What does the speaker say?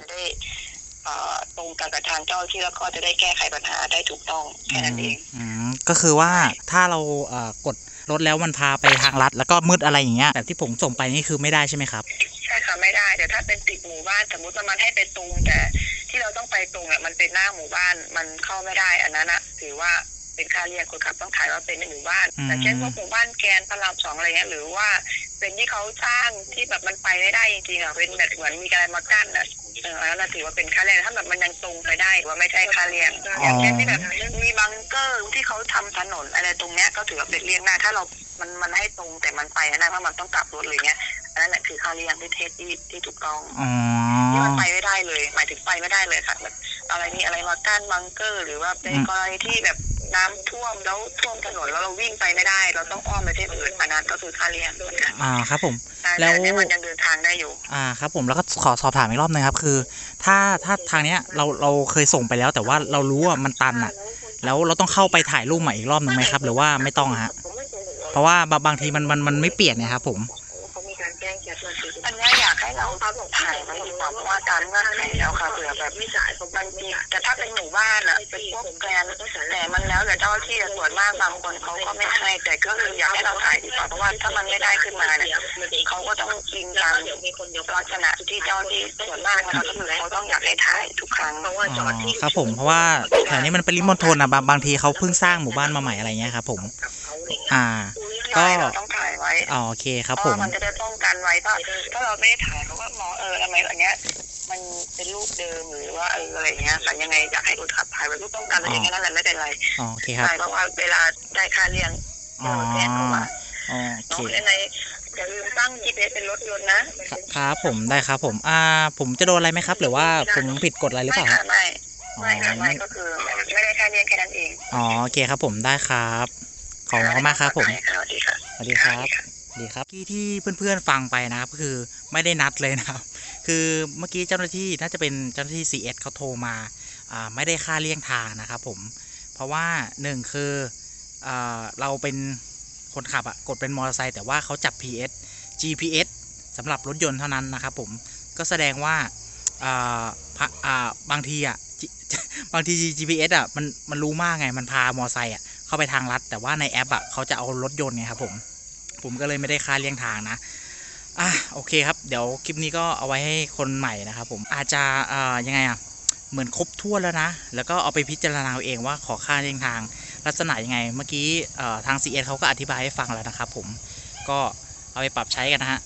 จะได้เอ่อตรงกันกับทางเจ้าหน้าที่แล้วก็จะได้แก้ไขปัญหาได้ถูกต้องแค่นั้นเอง อืมก็คือว่าถ้าเราเอ่อกดรถแล้วมันพาไปทางลัด แล้วก็มืดอะไรอย่างเงี้ยแบบที่ผมส่งไปนี่คือไม่ได้ใช่ไหมครับ ใช่ค่ะไม่ได้แต่ถ้าเป็นติดหมู่บ้านสมมติว่ามันให้ไปตรงแต่ที่เราต้องไปตรงอะมันเป็นหน้าหมู่บ้านมันเข้าไม่ได้อันนั้นอะถือว่า เป็นค่าเรียกคนขับต้องถ่ายว่าเป็นในหมู่บ้านอืมแต่เช่นพวกหมู่บ้านแกนพระรามสองอะไรเงี้ยหรือว่าเป็นที่เขาสร้างที่แบบมันไปไม่ได้จริงๆอะเป็นแบบเหมือนมีอะไรมากั้นอะเอออันนั้นนะถือว่าเป็นค่าเรียกถ้าแบบมันยังตรงไปได้ว่าไม่ใช่ค่าเรียกอย่างเช่นที่แบบมีบังเกอร์ที่เขาทำถนนอะไรตรงเนี้ยก็ถือว่าเป็นเรียกหน้าถ้าเรา มันมันให้ตรงแต่มันไปไม่ได้ว่ามันต้องกลับรถอะไรเงี้ยอันนั้นแหละคือค่าเรียกที่เทสที่ที่ถูกต้องอ๋อที่มันไปไม่ได้เลย หมายถึงไปไม่ได้เลยค่ะแบบอะไรมีอะไรมากั้นบังเกอร์ หรือว่าในกรณีที่แบบ น้ำท่วมแล้วท่วมถนนแล้วเราวิ่งไปไม่ได้ เราต้องอ้อมไปที่อื่นอันนั้นก็คือค่าเรียกเหมือนกันอ่าครับผมแต่แล้วอันนี้มันยังเดินทางได้อยู่ อ่าครับผมแล้วก็ขอสอบถามอีกรอบหนึงครับ คือ ถ้าถ้าทางเนี้ยเราเราเคยส่งไปแล้ว แต่ว่าเรารู้ว่ามันตันอะ แล้วเราต้องเข้าไปถ่ายรูปใหม่อีกรอบหนึ่งไหมครับ หรือว่าไม่ต้องอะฮะเพราะว่าบางบางทีมันมันมันไม่เปลี่ยนนะครับผมอันเนี้ยอยากให้เราภาพถ่ายไว้ดีกว่าเพราะว่าการเงื่อนไขแล้วค่ะเผื่อแบบไม่จ่ายมันมีแต่ถ้าเป็นหมู่บ้านอะเป็นพวกแกรนแต่มันแล้วแต่ เจ้าหน้าที่อะส่วนมากบางคนเขาก็ไม่ให้แต่ก็คืออยากให้เราถ่ายดีกว่าเพราะว่าถ้ามันไม่ได้ขึ้นมาเนี่ยเขาก็ต้องกินตามลักษณะที่เจ้าหน้าที่ส่วนมากนะคะก็คือเขาต้องอยากให้ถ่ายทุกครั้งเพราะว่าจอ๋ออดที่ครับผมเพราะว่าแถวนี้มันเป็นริมณฑลนะบางบางทีเขาเพิ่งสร้างหมู่บ้านมาใหม่อะไรเงี้ยครับผม อ่า ก็ใช่เราต้องถ่ายไว้อ๋อโอเคครับเพผราะมว่ามันจะได้ป้องกัน ไว้ถ้าถ้าเราไม่ได้ถ่ายเขาก็มองเออทำไมอันเนี้ย มันเป็นรูปเดิมหรือว่าเอออะไรเงี้ยแต่ยังไงอยากให้คนขับถ่ายไว้รูปป้องกันตัวเองแค่นั้นแหละไม่เป็นไรอ๋อโอเคครับใช่เพราะว่าเวลาได้ค่าเลี้ยงอ๋อเราแจ้งเข้ามาอ๋อโอเนาะเคยังไงอย่าลืมตั้ง GPS เป็นรถยนต์นะ ครับผมได้ครับผม อ่า ผมจะโดนอะไรไหมครับ หรือว่าผมผิดกฎอะไรหรือเปไม่ล่าค่ะไม่ไม่ค่ะไม่ก็คือไม่ได้ค่าเลี้ยงแค่นั้นเอง อ๋อโอเคครับผมได้ครับ ขอบคุณมากครับผม สวัสดีค่ะสวัสดีครับสวัส ดีครับที่ที่เพื่อนๆฟังไปนะครับก็คือไม่ได้นัดเลยนะครับ คือเมื่อกี้เจ้าหน้าที่น่าจะเป็นเจ้าหน้าที่ CS เขาโทรมาไม่ได้ค่าเลี่ยงทางนะครับผมเพราะว่าหนึ่งคืออเราเป็นคนขับอะกดเป็นมอเตอร์ไซค์แต่ว่าเขาจับ PS GPS สำหรับรถยนต์เท่านั้นนะครับผมก็แสดงว่าอ่าพะอ่าบางทีอะบางที GPS อะมันมันรู้มากไงมันพามอเตอร์ไซค์อะเข้าไปทางลัด แต่ว่าในแอปอะเขาจะเอารถยนต์ไงครับผม ผมก็เลยไม่ได้ค่าเลี้ยงทางนะอะโอเคครับ เดี๋ยวคลิปนี้ก็เอาไว้ให้คนใหม่นะครับผมอาจจะเอ่อยังไงอะเหมือนครบทั่วแล้วนะ แล้วก็เอาไปพิจารณาเอาเองว่าขอค่าเลี้ยงทางลักษณะยังไง เมื่อกี้เอ่อทาง CS เขาก็อธิบายให้ฟังแล้วนะครับผมก็เอาไปปรับใช้กันนะฮะ